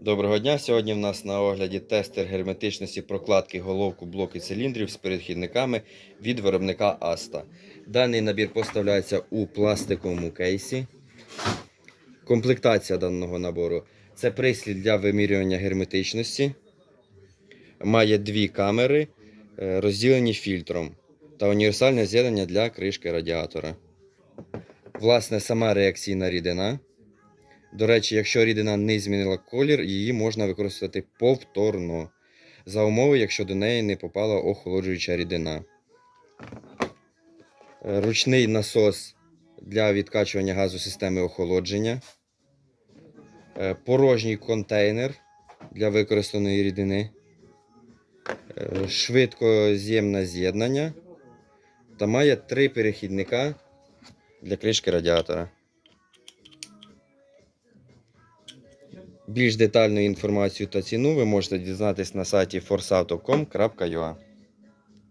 Доброго дня! Сьогодні в нас на огляді тестер герметичності прокладки головку блоки циліндрів з перехідниками від виробника Asta. Даний набір поставляється у пластиковому кейсі. Комплектація даного набору це прислід для вимірювання герметичності. Має дві камери, е, розділені фільтром та універсальне з'єднання для кришки радіатора. Власне, сама реакційна рідина. До речі, якщо рідина не змінила колір, її можна використати повторно. За умови, якщо до неї не попала охолоджуюча рідина. Е, Ручний насос для відкачування газу системи охолодження. Е, Порожній контейнер для використаної рідини. Е, Швидкоз'ємне з'єднання. Та має три перехідника для кришки радіатора. Більш детальну інформацію та ціну ви можете дізнатись на сайті forsauto.com.ua